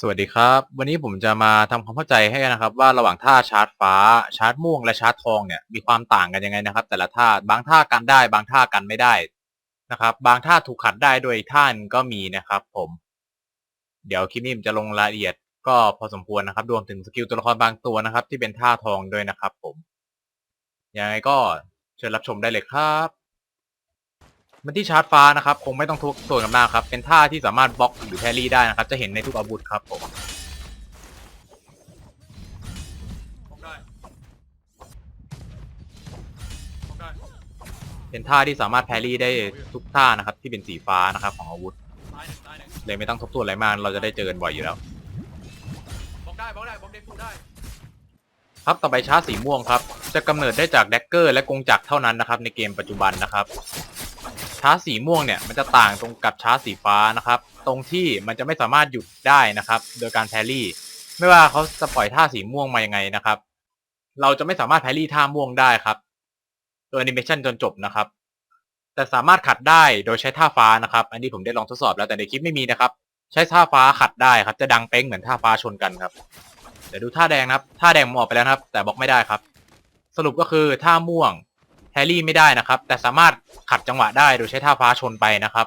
สวัสดีครับ วันนี้ผมจะมาทำความเข้าใจให้นะครับ ว่าระหว่างท่าชาร์จฟ้าชาร์จม่วงและชาร์จทองเนี่ยมีความต่างกันยังไงนะครับ แต่ละท่าบางท่ากันได้ บางท่ากันไม่ได้นะครับ บางท่าถูกขัดได้โดยท่านก็มีนะครับ ผม เดี๋ยวคลิปนี้ผมจะลงรายละเอียด ก็พอสมควรนะครับรวมถึงสกิลตัวละครบางตัวนะครับ ที่เป็นท่าทองด้วยนะครับ ผมยังไงก็เชิญรับชมได้เลยครับ มันที่ชาร์จฟ้านะครับคงไม่ต้องทุกส่วนกับหน้าครับ เป็นท่าที่สามารถบล็อกหรือแพรรี่ได้นะครับ จะเห็นในทุกอาวุธครับผมเป็นท่าที่สามารถแพรรี่ได้ทุกท่านะครับ ที่เป็นสีฟ้านะครับของอาวุธ เลยไม่ต้องทบทวนอะไรมาก เราจะได้เจอกันบ่อยอยู่แล้วบอกได้บอกได้บอกได้พูดได้ครับต่อไปชาร์จสีม่วงครับ จะกำเนิดได้จากแดกเกอร์และกงจักรเท่านั้นนะครับในเกมปัจจุบันนะครับาร์จสีม่วงเนี่ยมันจะต่างตรงกับชาร์จสีฟ้านะครับ ตรงที่มันจะไม่สามารถหยุดได้นะครับ โดยการแพรรี่ ไม่ว่าเขาจะปล่อยท่าสีม่วงมายังไงนะครับ เราจะไม่สามารถแพรรี่ท่าม่วงได้ครับโดยแอนิเมชันจนจบนะครับ แต่สามารถขัดได้โดยใช้ท่าฟ้านะครับ อันนี้ผมได้ลองทดสอบแล้วแต่ในคลิปไม่มีนะครับ ใช้ท่าฟ้าขัดได้ครับ จะดังเป้งเหมือนท่าฟ้าชนกันครับเดี๋ยวดูท่าแดงนะครับ ท่าแดงผมออกไปแล้วครับ แต่บล็อกไม่ได้ครับ สรุปก็คือท่าม่วง แฮร์รี่ไม่ได้นะครับ แต่สามารถขัดจังหวะได้โดยใช้ท่าฟ้าชนไปนะครับ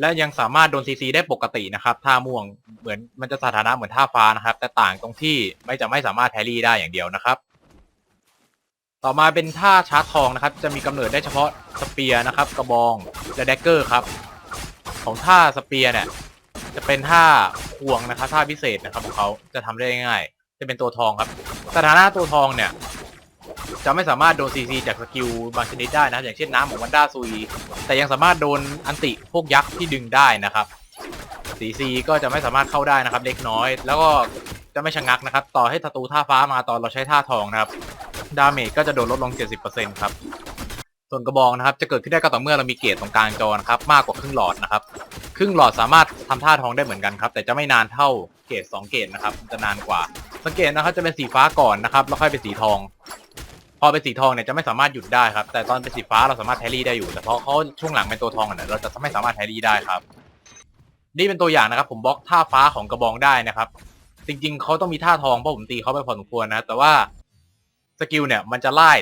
และยังสามารถโดนซีซีได้ปกตินะครับท่าม่วงเหมือนมันจะสถานะเหมือนท่าฟ้านะครับ แต่ต่างตรงที่ไม่จะไม่สามารถแฮร์รี่ได้อย่างเดียวนะครับ ต่อมาเป็นท่าชาร์จทองนะครับ จะมีกำเนิดได้เฉพาะสเปียร์นะครับ กระบองและแดกเกอร์ครับ ของท่าสเปียร์เนี่ยจะเป็นท่าควงนะครับท่าพิเศษนะครับของเขาจะทำได้ง่าย จะเป็นตัวทองครับ สถานะตัวทองเนี่ย จะไม่สามารถโดนซีซีจากสกิลบางชนิดได้นะอย่างเช่นน้ำของวันด้าซุย แต่ยังสามารถโดนอันติพวกยักษ์ที่ดึงได้นะครับซีซีก็จะไม่สามารถเข้าได้นะครับเล็กน้อย แล้วก็จะไม่ชะงักนะครับ ต่อให้ศัตรูท่าฟ้ามาตอนเราใช้ท่าทองนะครับ ดาเมจก็จะโดนลดลง 70%ครับ ส่วนกระบองนะครับ จะเกิดขึ้นได้ก็ต่อเมื่อเรามีเกรดตรงกลางจอนะครับ มากกว่าครึ่งหลอดนะครับ ครึ่งหลอดสามารถทำท่าทองได้เหมือนกันครับ แต่จะไม่นานเท่าเกรด2เกรดนะครับ จะนานกว่า สังเกตนะครับ จะเป็นสีฟ้าก่อนนะครับ แล้วค่อยเป็นสีทอง พอเป็นสีทองเนี่ยจะไม่สามารถหยุดได้ครับ แต่ตอนเป็นสีฟ้าเราสามารถแทรี่ได้อยู่ แต่พอเขาช่วงหลังเป็นตัวทองเนี่ยเราจะไม่สามารถแทรี่ได้ครับ นี่เป็นตัวอย่างนะครับ ผมบล็อกท่าฟ้าของกระบองได้นะครับ จริง ๆเขาต้องมีท่าทองเพราะผมตีเขาไปพอสมควรนะ แต่ว่าสกิลเนี่ยมันจะไล่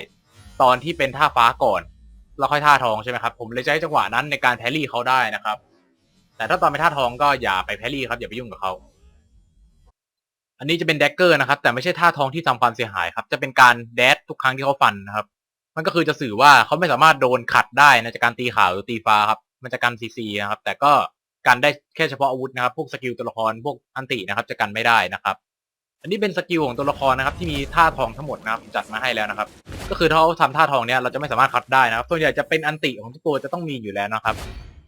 ตอนที่เป็นท่าฟ้าก่อนแล้วค่อยท่าทองใช่ไหมครับผมเลยใช้จังหวะนั้นในการแพรรี่เขาได้นะครับ แต่ถ้าตอนเป็นท่าทองก็อย่าไปแพรี่ครับอย่าไปยุ่งกับเขา อันนี้จะเป็นแดกเกอร์นะครับ แต่ไม่ใช่ท่าทองที่ทำความเสียหายครับ จะเป็นการแดดทุกครั้งที่เขาฟันนะครับ มันก็คือจะสื่อว่าเขาไม่สามารถโดนขัดได้นะจากการตีขาวหรือตีฟ้าครับ มันจะกันซีซีนะครับ แต่ก็กันได้แค่เฉพาะอาวุธนะครับ พวกสกิลตัวละครพวกอันตินะครับ จะกันไม่ได้นะครับ อันนี้เป็นสกิลของตัวละครนะครับ ที่มีท่าทองทั้งหมดนะครับจัดมาให้แล้วนะครับ ก็คือถ้าเขาทำท่าทองเนี้ยเราจะไม่สามารถคัดได้นะครับส่วนใหญ่จะเป็นอันติของทุกตัวจะต้องมีอยู่แล้วนะครับ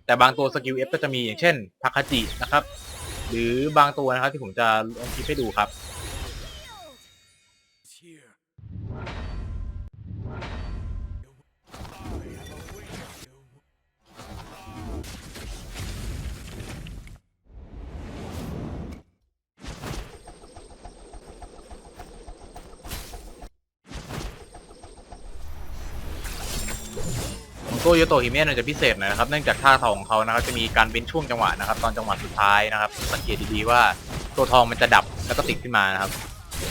แต่บางตัวสกิลเอฟก็จะมีอย่างเช่นทาคาจินะครับ รือบางตัวนะครับที่ผมจะลงคลิปให้ดูครับ ของตัวโยโตฮิเมะเนี่ยจะพิเศษหน่อยนะครับเนื่องจากท่าทองของเขานะครับจะมีการเว้นช่วงจังหวะนะครับ ตอนจังหวะสุดท้ายนะครับ สังเกตดีๆว่าตัวทองมันจะดับแล้วก็ติดขึ้นมานะครับ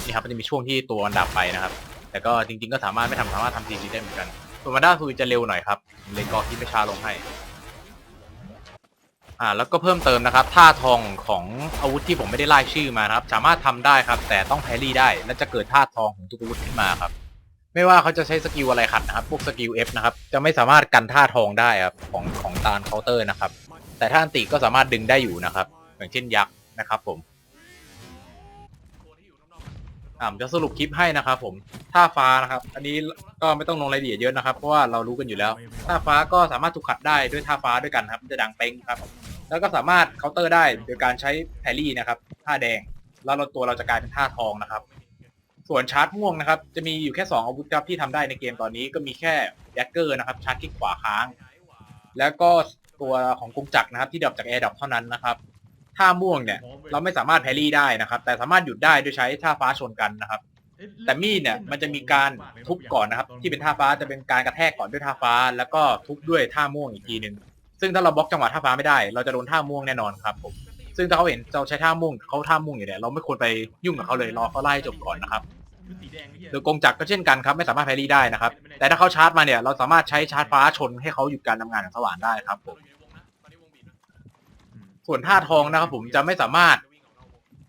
นี่ครับมันจะมีช่วงที่ตัวมันดับไปนะครับ แต่ก็จริง ๆ ก็สามารถไม่ทำสามารถทำซีจีได้เหมือนกันส่วนมาด้าคือจะเร็วหน่อยครับเลยกอที่ไปช้าลงให้อ่าแล้วก็เพิ่มเติมนะครับท่าทองของอาวุธที่ผมไม่ได้ไล่ชื่อมานะครับ สามารถทำได้ครับ แต่ต้องแพรี่ได้และจะเกิดท่าทองของทุกอาวุธขึ้นมาครับ ไม่ว่าเขาจะใช้สกิลอะไรขัดนะครับ พวกสกิล F นะครับ จะไม่สามารถกันท่าทองได้ครับของของตาลเคาน์เตอร์นะครับ แต่ถ้าอันติก็สามารถดึงได้อยู่นะครับ อย่างเช่นยักษ์นะครับผมอ่าจะสรุปคลิปให้นะครับผมท่าฟ้านะครับ อันนี้ก็ไม่ต้องลงรายละเอียดเยอะนะครับ เพราะว่าเรารู้กันอยู่แล้วท่าฟ้าก็สามารถถูกขัดได้ด้วยท่าฟ้าด้วยกันครับ จะดังเป้งครับ แล้วก็สามารถเคาน์เตอร์ได้โดยการใช้แพรรี่นะครับท่าแดง แล้วเราตัวเราจะกลายเป็นท่าทองนะครับ ส่วนชาร์จม่วงนะครับ จะมีอยู่แค่ 2 อาวุธครับที่ทำได้ในเกมตอนนี้ก็มีแค่แดกเกอร์นะครับ ชาร์จคลิกขวาค้าง แล้วก็ตัวของกงจักรนะครับ ที่ดับจากแอร์ดับเท่านั้นนะครับท่าม่วงเนี่ย เราไม่สามารถแพรี่ได้นะครับ แต่สามารถหยุดได้โดยใช้ท่าฟ้าชนกันนะครับ แต่มีดเนี่ยมันจะมีการทุบก่อนนะครับ ที่เป็นท่าฟ้าจะเป็นการกระแทกก่อนด้วยท่าฟ้า แล้วก็ทุบด้วยท่าม่วงอีกทีหนึ่งซึ่งถ้าเราบล็อกจังหวะท่าฟ้าไม่ได้ เราจะโดนท่าม่วงแน่นอนครับผมซึ่งถ้าเขาเห็นเราใช้ท่ามุ่งเขาท่ามุ่งอยู่เนี่ยเราไม่ควรไปยุ่งกับเขาเลยรอเขาไล่จบก่อนนะครับ ชุดสีแดงไอ้เหี้ยโดยกงจักรก็เช่นกันครับ ไม่สามารถแพรี่ได้นะครับ แต่ถ้าเขาชาร์จมาเนี่ยเราสามารถใช้ชาร์จฟ้าชนให้เขาหยุดการทำงานของสว่านได้ครับผมเราอยู่ในวงนะตอนนี้วงบีบนะส่วนท่าทองนะครับ ผมจะไม่สามารถ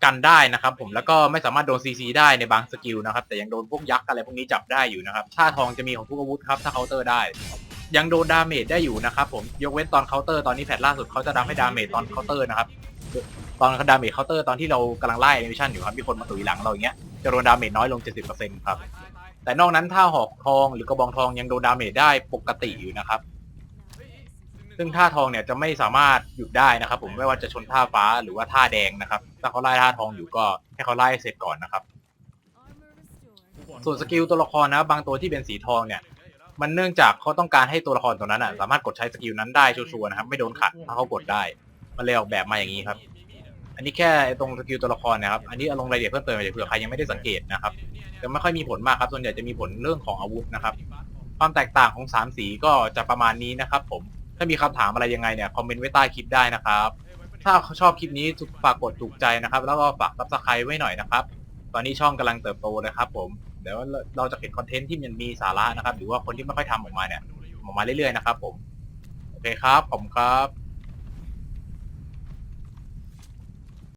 กันได้นะครับ ผมแล้วก็ไม่สามารถโดนซีซีได้ในบางสกิลนะครับ แต่ยังโดนพวกยักษ์อะไรพวกนี้จับได้อยู่นะครับท่าทองจะมีของทุกอาวุธครับถ้าเคาน์เตอร์ได้ ยังโดนดาเมจได้อยู่นะครับ ผมยกเว้นตอนเคาน์เตอร์ตอนนี้แพทล่าสุดเขาจะทำให้ดาเมจตอนเคาน์เตอร์นะครับตอนดาเมจเคาน์เตอร์ตอนที่เรากำลังไล่แอนิเมชันอยู่ครับมีคนมาตุยหลังเราอย่างเงี้ย จะโดนดาเมจน้อยลง 70%ครับตายตายตายแต่นอกนั้นถ้าหอกทองหรือกระบองทองยังโดนดาเมจได้ปกติอยู่นะครับ ซึ่งท่าทองเนี่ยจะไม่สามารถหยุดได้นะครับ ผมไม่ว่าจะชนท่าฟ้าหรือว่าท่าแดงนะครับ ถ้าเขาไล่ท่าทองอยู่ก็ให้เขาไล่เสร็จก่อนนะครับ ส่วนสกิลตัวละครนะบบางตัวที่เป็นสีทองเนี่ย มันเนื่องจากเขาต้องการให้ตัวละครตัวนั้นอะสามารถกดใช้สกิลนั้นได้ชัวร์ๆนะครับ ไม่โดนขัดถ้าเขากดได้มันเลยออกแบบมาอย่างนี้ครับ อันนี้แค่ตรงสกิลตัวละครนะครับ อันนี้เอาลงรายละเอียดเพิ่มเติมเผื่อใครยังไม่ได้สังเกตนะครับจะไม่ค่อยมีผลมากครับ ส่วนใหญ่จะมีผลเรื่องของอาวุธนะครับ ความแตกต่างของสามสีก็จะประมาณนี้นะครับ ผม ถ้ามีคำถามอะไรยังไงเนี่ยคอมเมนต์ไว้ใต้คลิปได้นะครับ ถ้าชอบคลิปนี้ฝากกดถูกใจนะครับ แล้วก็ฝากซับสไครต์ไว้หน่อยนะครับ ตอนนี้ช่องกำลังเติบโตนะครับ ผม เดี๋ยวเราจะเห็นคอนเทนต์ที่มันมีสาระนะครับ หรือว่าคนที่ไม่ค่อยทำออกมาเนี่ยออกมาเรื่อยๆนะครับ ผม โอเคครับ ผมครับ